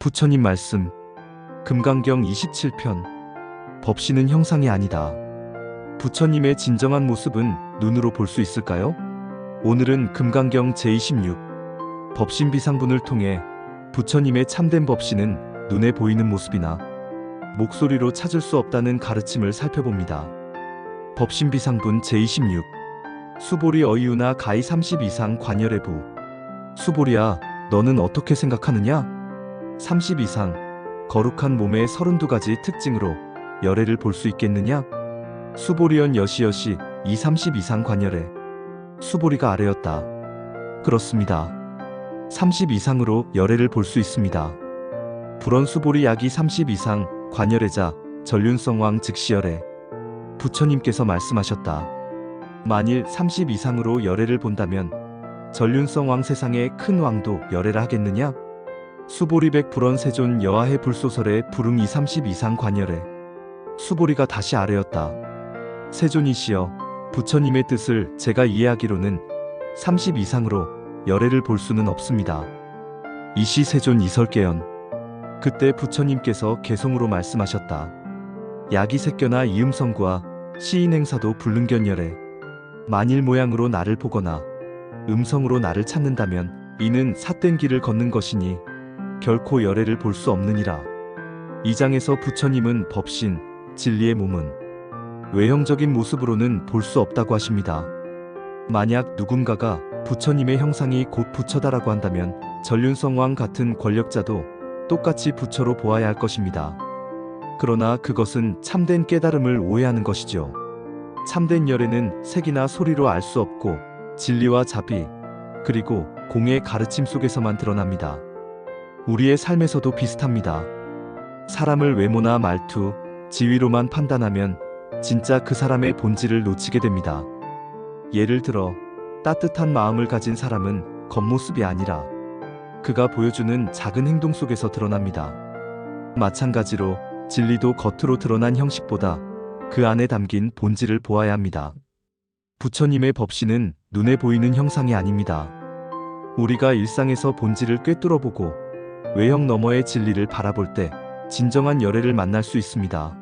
부처님 말씀 금강경 27편 법신은 형상이 아니다. 부처님의 진정한 모습은 눈으로 볼 수 있을까요? 오늘은 금강경 제26 법신 비상분을 통해 부처님의 참된 법신은 눈에 보이는 모습이나 목소리로 찾을 수 없다는 가르침을 살펴봅니다. 법신 비상분 제26 수보리 어이유나 가히 30 이상 관열의부 수보리야 너는 어떻게 생각하느냐? 30 이상 거룩한 몸의 32가지 특징으로 열애를 볼 수 있겠느냐? 수보리연 여시여시 이30 이상 관열에 수보리가 아래였다. 그렇습니다. 30 이상으로 열애를 볼 수 있습니다. 불원 수보리 약이 30 이상 관열애자 전륜성왕 즉시열애 부처님께서 말씀하셨다. 만일 30 이상으로 열애를 본다면 전륜성왕 세상의 큰 왕도 열애를 하겠느냐? 수보리백 불원 세존 여하해 불소설의 2 30 이상 관열에 수보리가 다시 아래였다. 세존이시여 부처님의 뜻을 제가 이해하기로는 30 이상으로 열애를 볼 수는 없습니다. 이시 세존 이설계연 그때 부처님께서 개성으로 말씀하셨다. 야기색견나 이음성과 시인 행사도 불능견열에 만일 모양으로 나를 보거나 음성으로 나를 찾는다면 이는 삿된 길을 걷는 것이니 결코 열애를 볼 수 없느니라. 이 장에서 부처님은 법신, 진리의 몸은 외형적인 모습으로는 볼 수 없다고 하십니다. 만약 누군가가 부처님의 형상이 곧 부처다라고 한다면 전륜성왕 같은 권력자도 똑같이 부처로 보아야 할 것입니다. 그러나 그것은 참된 깨달음을 오해하는 것이죠. 참된 열애는 색이나 소리로 알 수 없고 진리와 자비, 그리고 공의 가르침 속에서만 드러납니다. 우리의 삶에서도 비슷합니다. 사람을 외모나 말투, 지위로만 판단하면 진짜 그 사람의 본질을 놓치게 됩니다. 예를 들어, 따뜻한 마음을 가진 사람은 겉모습이 아니라 그가 보여주는 작은 행동 속에서 드러납니다. 마찬가지로 진리도 겉으로 드러난 형식보다 그 안에 담긴 본질을 보아야 합니다. 부처님의 법신은 눈에 보이는 형상이 아닙니다. 우리가 일상에서 본질을 꿰뚫어 보고 외형 너머의 진리를 바라볼 때 진정한 열애를 만날 수 있습니다.